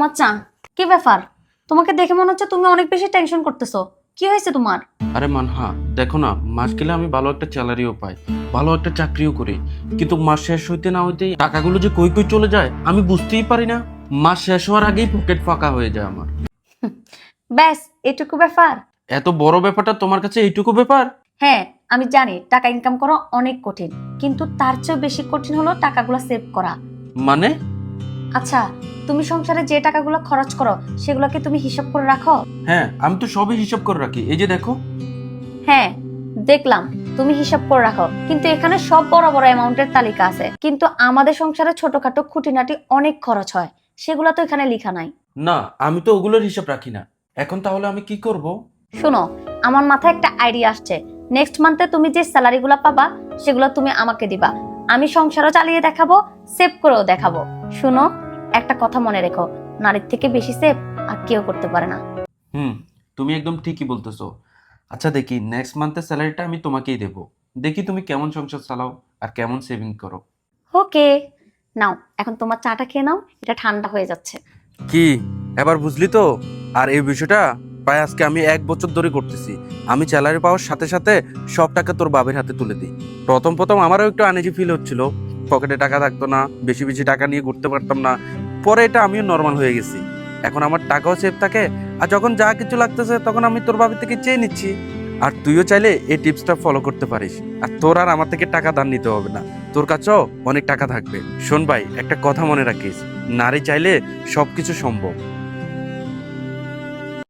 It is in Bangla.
আচ্ছা কি ব্যাপার? তোমাকে দেখে মনে হচ্ছে তুমি অনেক বেশি টেনশন করতেছো। কি হয়েছে তোমার? আরে মানহা দেখো না মাস গেলে আমি ভালো একটা স্যালারিও পাই ভালো একটা চাকরিও করি। কিন্তু মাস শেষ হইতে না হইতেই টাকাগুলো যে কই কই চলে যায় আমি বুঝতেই পারি না। মাস শেষ হওয়ার আগেই পকেট ফাঁকা হয়ে যায় আমার। ব্যাস এটুকু ব্যাপার। এত বড় ব্যাপারটা তোমার কাছে এইটুকু ব্যাপার? হ্যাঁ আমি জানি টাকা ইনকাম করা অনেক কঠিন কিন্তু তার চেয়েও বেশি কঠিন হলো টাকাগুলো সেভ করা। মানে? আচ্ছা তুমি সংসারে যে টাকাগুলো খরচ করো সেগুলোকে তুমি হিসাব করে রাখো? হ্যাঁ আমি তো সবই হিসাব করে রাখি। এই যে দেখো। হ্যাঁ দেখলাম তুমি হিসাব করে রাখো। কিন্তু এখানে সব বড় বড় অ্যামাউন্টের তালিকা আছে। কিন্তু আমাদের সংসারে ছোটখাটো খুঁটিনাটি অনেক খরচ হয়। সেগুলো তো এখানে লেখা নাই। না আমি তো ওগুলোর হিসাব রাখি না। এখন তাহলে আমি কি করব? শোনো আমার মাথায় একটা আইডিয়া আসছে। নেক্সট মান্থে তুমি যে স্যালারিগুলো পাবা সেগুলো তুমি আমাকে দিবা। আমি সংসারও চালিয়ে দেখাবো সেভ করেও দেখাবো। শুনো একটা কথা মনে রেখো নারীর থেকে বেশি সেভ আর কেউ করতে পারে না। হুম তুমি একদম ঠিকই বলতেছো। আচ্ছা দেখি নেক্সট মান্থের স্যালারিটা আমি তোমাকেই দেব। দেখি তুমি কেমন সংসার চালাও আর কেমন সেভিং করো। ওকে নাও এখন তোমার চাটা খেয়ে নাও এটা ঠান্ডা হয়ে যাচ্ছে। কি? এবার বুঝলি তো? আর এই বিষয়টা প্রায় আজকে আমি এক বছর ধরে করতেছি। আমি স্যালারি পাওয়ার সাথে সাথে সব টাকা তোর বাবের হাতে তুলে দিই। প্রথম প্রথম আমারও একটু আনেজি ফিল হচ্ছিল। পকেটে টাকা থাকতো না বেশি বেশি টাকা নিয়ে ঘুরতে পারতাম না। পরে এটা আমিও নর্মাল হয়ে গেছি। এখন আমার টাকাও সেভ থাকে, আর যখন যা কিছু লাগতেছে তখন আমি তোর বাবা থেকে চেয়ে নিচ্ছি। আর তুইও চাইলে এই টিপসটা ফলো করতে পারিস। আর তোর আর আমার থেকে টাকা দান নিতে হবে না। তোর কাছেও অনেক টাকা থাকবে। শোন ভাই, একটা কথা মনে রাখিস। নারী চাইলে সব কিছু সম্ভব।